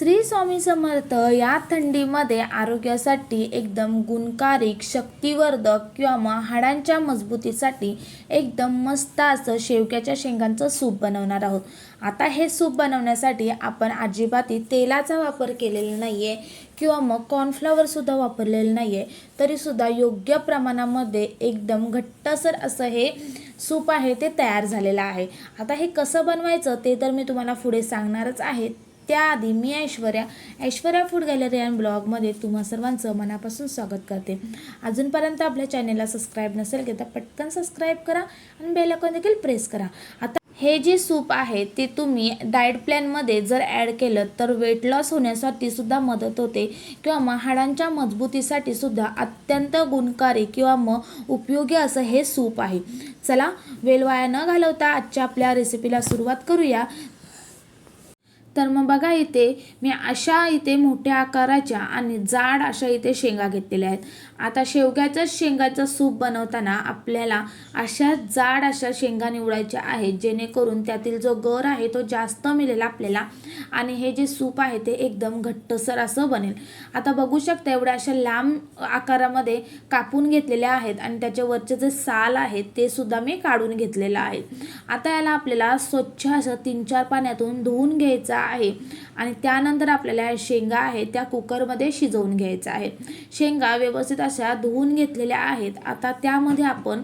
श्री स्वामी समर्थ या थंडीमध्ये आरोग्यासाठी एकदम गुणकारिक शक्तिवर्धक किंवा मग हाडांच्या मजबूतीसाठी एकदम मस्त असं शेवग्याच्या शेंगांचं सूप बनवणार आहोत. आता हे सूप बनवण्यासाठी आपण अजिबाती तेलाचा वापर केलेला नाही आहे किंवा मग कॉर्नफ्लॉवरसुद्धा वापरलेलं नाही आहे तरीसुद्धा योग्य प्रमाणामध्ये एकदम घट्टसर असं हे सूप आहे ते तयार झालेलं आहे. आता हे कसं बनवायचं ते तर मी तुम्हाला पुढे सांगणारच आहे. त्याआधी मी Aishwarya Aishwarya food gallery and ब्लॉगमध्ये तुम्हा सर्वांचं मनापासून स्वागत करते. अजूनपर्यंत आपल्या चॅनेलला सबस्क्राईब नसेल की तर पटकन सबस्क्राईब करा आणि बेलकॉन देखील प्रेस करा. आता हे जे सूप आहे ते तुम्ही डाएट प्लॅनमध्ये जर ॲड केलं तर वेट लॉस होण्यासाठी सुद्धा मदत होते किंवा मग हाडांच्या मजबूतीसाठी सुद्धा अत्यंत गुणकारी किंवा मग उपयोगी असं हे सूप आहे. चला वेल वाया न घालवता आजच्या आपल्या रेसिपीला सुरुवात करूया. तर मग बघा इथे मी अशा इथे मोठ्या आकाराच्या आणि जाड अशा इथे शेंगा घेतलेल्या आहेत. आता शेवग्याच्याच शेंगाचं सूप बनवताना आपल्याला अशा जाड अशा शेंगा निवडायच्या आहेत जेणेकरून त्यातील जो गर आहे तो जास्त मिळेल आपल्याला आणि हे जे सूप आहे ते एकदम घट्टसर असं बनेल. आता बघू शकता एवढ्या अशा लांब आकारामध्ये कापून घेतलेल्या आहेत आणि त्याच्यावरचे जे साल आहेत ते सुद्धा मी काढून घेतलेलं आहे. आता याला आपल्याला स्वच्छ असं तीन चार पाण्यातून धुवून घ्यायचा आहे. आणि त्यानंतर आपल्याला ह्या शेंगा आहेत त्या कुकरमध्ये शिजवून घ्यायचं आहे शेंगा व्यवस्थित अशा धुवून घेतलेल्या आहेत. आता त्यामध्ये आपण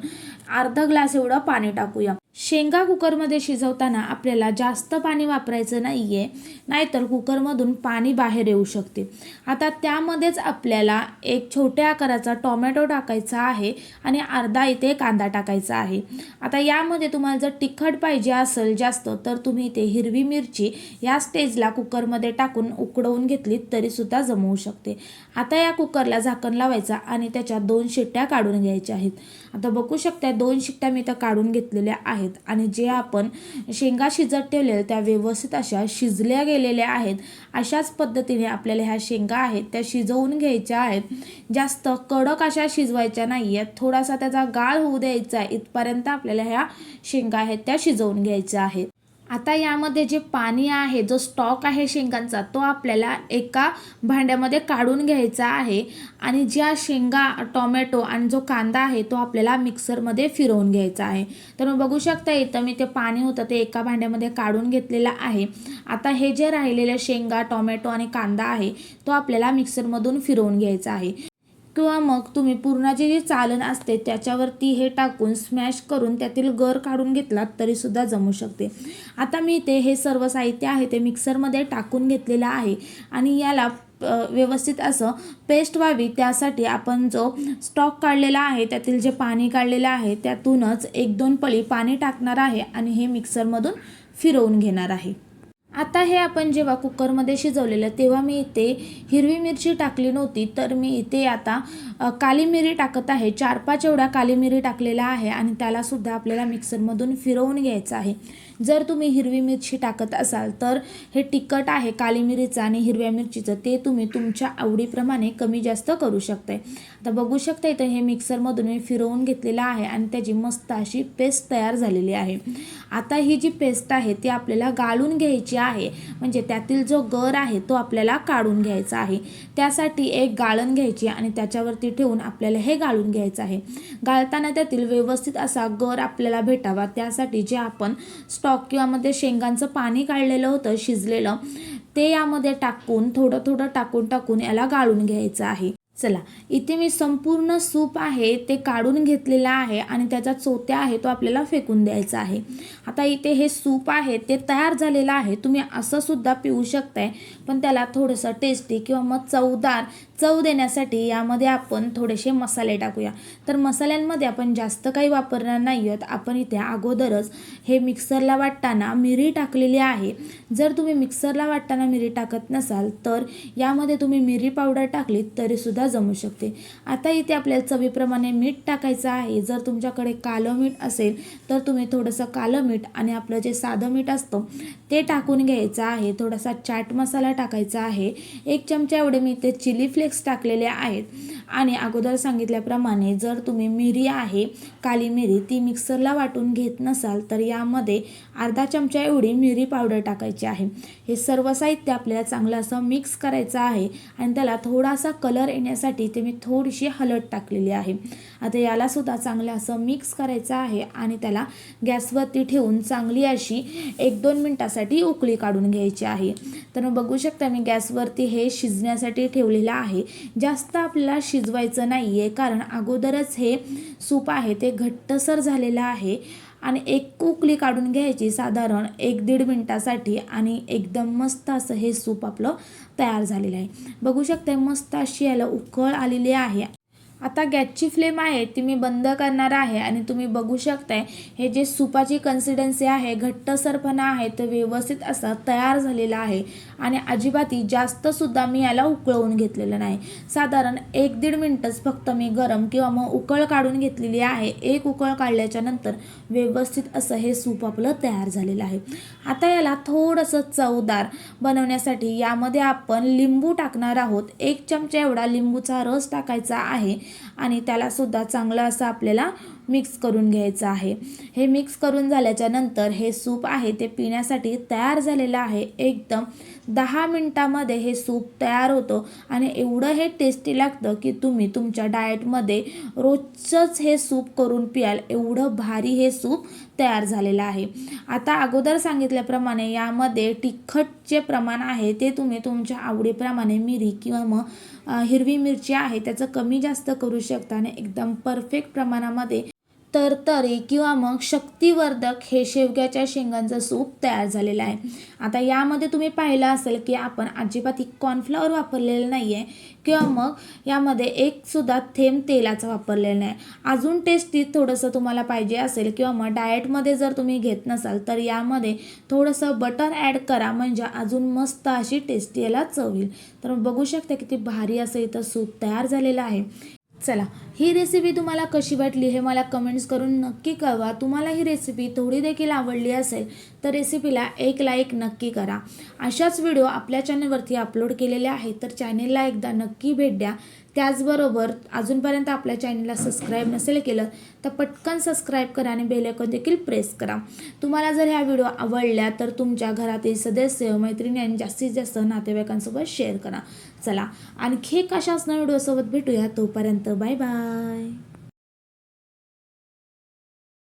अर्धा ग्लास एवढं पाणी टाकूया. शेंगा कुकरमध्ये शिजवताना आपल्याला जास्त पाणी वापरायचं नाही आहे नाहीतर कुकरमधून पाणी बाहेर येऊ शकते. आता त्यामध्येच आपल्याला एक छोट्या आकाराचा टोमॅटो टाकायचा आहे आणि अर्धा इथे कांदा टाकायचा आहे. आता यामध्ये तुम्हाला जर तिखट पाहिजे असेल जास्त तर तुम्ही इथे हिरवी मिरची या स्टेजला कुकरमध्ये टाकून उकडवून घेतलीत तरीसुद्धा जमवू शकते. आता या कुकरला झाकण लावायचा आणि त्याच्या दोन शिट्ट्या काढून घ्यायच्या आहेत. आता बघू शकता दोन शिट्ट्या मी तर काढून घेतलेल्या आहेत. आणि जे आपण शेंगा शिजत ठेवलेल्या त्या व्यवस्थित अशा शिजल्या गेलेल्या आहेत. अशाच पद्धतीने आपल्याला ह्या शेंगा आहेत त्या शिजवून घ्यायच्या आहेत. जास्त कडक अशा शिजवायच्या नाही आहेत थोडासा त्याचा गाळ होऊ द्यायचा आहे. इथपर्यंत आपल्याला ह्या शेंगा आहेत त्या शिजवून घ्यायच्या आहेत. आता यामध्ये जे पाणी आहे जो स्टॉक आहे शेंगांचा तो आपल्याला एका भांड्यामध्ये काढून घ्यायचा आहे आणि ज्या शेंगा टोमॅटो आणि जो कांदा आहे तो आपल्याला मिक्सरमध्ये फिरवून घ्यायचा आहे. तर मग बघू शकता इथं मी ते पाणी होतं ते एका भांड्यामध्ये काढून घेतलेलं आहे. आता हे जे राहिलेलं शेंगा टोमॅटो आणि कांदा आहे तो आपल्याला मिक्सरमधून फिरवून घ्यायचा आहे. किंवा मग तुम्ही पूर्णाची जी चालन असते त्याच्यावरती हे टाकून स्मॅश करून त्यातील गर काढून घेतलात तरीसुद्धा जमू शकते. आता मी ते हे सर्व साहित्य आहे ते मिक्सरमध्ये टाकून घेतलेलं आहे. आणि याला व्यवस्थित असं पेस्ट व्हावी त्यासाठी आपण जो स्टॉक काढलेला आहे त्यातील जे पाणी काढलेलं आहे त्यातूनच एक दोन पळी पाणी टाकणार आहे आणि हे मिक्सरमधून फिरवून घेणार आहे. आता हे आपण जेव्हा कुकरमध्ये शिजवलेलं तेव्हा मी इथे हिरवी मिरची टाकली नव्हती तर मी इथे आता काली मिरी टाकत आहे. चार पाच एवढ्या काली मिरी टाकलेल्या आहे आणि त्यालासुद्धा आपल्याला मिक्सरमधून फिरवून घ्यायचं आहे. जर तुम्ही हिरवी मिरची टाकत असाल तर हे तिखट आहे काली मिरीचं आणि हिरव्या मिरचीचं. ते तुम्ही तुमच्या आवडीप्रमाणे कमी जास्त करू शकताय. आता बघू शकता इथं हे मिक्सरमधून मी फिरवून घेतलेलं आहे आणि त्याची मस्त अशी पेस्ट तयार झालेली आहे. आता ही जी पेस्ट आहे ती आपल्याला गाळून घ्यायची आहे. म्हणजे त्यातील जो गर आहे तो आपल्याला काढून घ्यायचा आहे. त्यासाठी एक गाळण घ्यायची आणि त्याच्यावरती ठेवून आपल्याला हे गाळून घ्यायचं आहे. गाळताना त्यातील व्यवस्थित असा गर आपल्याला भेटावा. त्यासाठी जे आपण स्टॉक किंवा मध्ये शेंगांचं पाणी काढलेलं होतं शिजलेलं ते यामध्ये टाकून थोडं थोडं टाकून टाकून याला गाळून घ्यायचं आहे. चला इथे मी संपूर्ण सूप आहे ते काढून घेतलेलं आहे आणि त्याचा चोत्या आहे तो आपल्याला फेकून द्यायचा आहे. आता इथे हे सूप आहे ते तयार झालेलं आहे. तुम्ही असं सुद्धा पिऊ शकताय पण त्याला थोडंसं टेस्टी किंवा मग चवदार चव देण्यासाठी यामध्ये आपण थोडेसे मसाले टाकूया. तर मसाल्यांमध्ये आपण जास्त काही वापरणार नाही आहोत आपण इथे अगोदरच हे मिक्सरला वाटताना मिरी टाकलेली आहे. जर तुम्ही मिक्सरला वाटताना मिरी टाकत नसाल तर यामध्ये तुम्ही मिरी पावडर टाकलीत तरीसुद्धा जमू शकते. आता इथे आपल्याला चवीप्रमाणे मीठ टाकायचं आहे. जर तुमच्याकडे कालं मीठ असेल तर तुम्ही थोडंसं कालं मीठ आणि आपलं जे साधं मीठ असतं ते टाकून घ्यायचं आहे. थोडासा चाट मसाला टाकायचा आहे. एक चमचा एवढे मी इथे चिली फ्लेक्स टाकलेले आहेत. आणि अगोदर सांगितल्याप्रमाणे जर तुम्ही मिरी आहे काली मिरी ती मिक्सरला वाटून घेत नसाल तर यामध्ये अर्धा चमचा एवढी मिरी पावडर टाकायची आहे. हे सर्व साहित्य आपल्याला चांगलं असं मिक्स करायचं आहे आणि त्याला थोडासा कलर येण्यासाठी ते मी थोडीशी हलट टाकलेली आहे. आता यालासुद्धा चांगलं असं मिक्स करायचं आहे आणि त्याला गॅसवरती ठेवून चांगली अशी एक दोन मिनटासाठी उकळी काढून घ्यायची आहे. तर मग बघू शकता मी गॅसवरती हे शिजण्यासाठी ठेवलेलं आहे. जास्त आपल्याला शिजवायचं नाही आहे कारण अगोदरच हे सूप आहे ते घट्टसर झालेलं आहे आणि एक कुकली काढून घ्यायची साधारण एक दीड मिनटासाठी आणि एकदम मस्त असं हे सूप आपलं तयार झालेलं आहे. बघू शकता मस्त अशी याला उकळ आलेली आहे आता गॅसची फ्लेम आहे ती मी बंद करणार आहे आणि तुम्ही बघू शकताय हे जे सुपाची कन्सिडन्सी आहे घट्टसरपणा आहे तो व्यवस्थित असा तयार झालेला आहे. आणि अजिबाती जास्तसुद्धा मी याला उकळवून घेतलेलं नाही. साधारण एक दीड मिनटंच फक्त मी गरम किंवा मग उकळ काढून घेतलेली आहे. एक उकळ काढल्याच्या नंतर व्यवस्थित असं हे सूप आपलं तयार झालेलं आहे. आता याला थोडंसं चवदार बनवण्यासाठी यामध्ये आपण लिंबू टाकणार आहोत. एक चमचा एवढा लिंबूचा रस टाकायचा आहे. आणि त्याला सुद्धा चांगलं असं आपल्याला मिक्स करून घ्यायचं आहे. हे मिक्स करून झाल्याच्यानंतर हे सूप आहे ते पिण्यासाठी तयार झालेलं आहे. एकदम दहा मिनटामध्ये हे सूप तयार होतं आणि एवढं हे टेस्टी लागतं की तुम्ही तुमच्या डाएटमध्ये रोजचंच हे सूप करून पियाल. एवढं भारी हे सूप तयार झालेलं आहे. आता अगोदर सांगितल्याप्रमाणे यामध्ये तिखट जे प्रमाण आहे. ते तुम्ही तुमच्या आवडीप्रमाणे मिरी किंवा मग हिरवी मिरची आहे त्याचं कमी जास्त करू शकता आणि एकदम परफेक्ट प्रमाणामध्ये तरतरी किंवा मग शक्तिवर्धक हे शेवग्याच्या शेंगांचं सूप तयार झालेलं आहे. आता यामध्ये तुम्ही पाहिलं असेल की आपण अजिबात कॉर्नफ्लॉवर वापरलेलं नाही आहे किंवा मग यामध्ये एकसुद्धा थेंब तेलाचा वापरलेला नाही. अजून टेस्टी थोडंसं तुम्हाला पाहिजे असेल किंवा मग डाएटमध्ये जर तुम्ही घेत नसाल तर यामध्ये थोडंसं बटर ॲड करा म्हणजे अजून मस्त अशी टेस्टी याला चव येईल. तर बघू शकता किती भारी असं इथं सूप तयार झालेलं आहे. चला ही रेसिपी तुम्हाला कशी वाटली हे मला कमेंट्स करून नक्की कळवा. तुम्हाला ही रेसिपी थोडी देखील आवडली असेल तर रेसिपीला एक लाईक नक्की करा. अशाच व्हिडिओ आपल्या चॅनलवरती अपलोड केलेले आहेत तर चॅनेलला एकदा नक्की भेट द्या. त्याचबरोबर अजूनपर्यंत आपल्या चॅनलला सबस्क्राईब नसेल केलं तर पटकन सबस्क्राईब करा आणि बेलायकॉन देखील प्रेस करा. तुम्हाला जर ह्या व्हिडिओ आवडल्या तर तुमच्या घरातील सदस्य मैत्रिणी आणि जास्तीत जास्त नातेवाईकांसोबत शेअर करा. चला आणखी कशाच ना व्हिडिओसोबत भेटूया. तोपर्यंत बाय बाय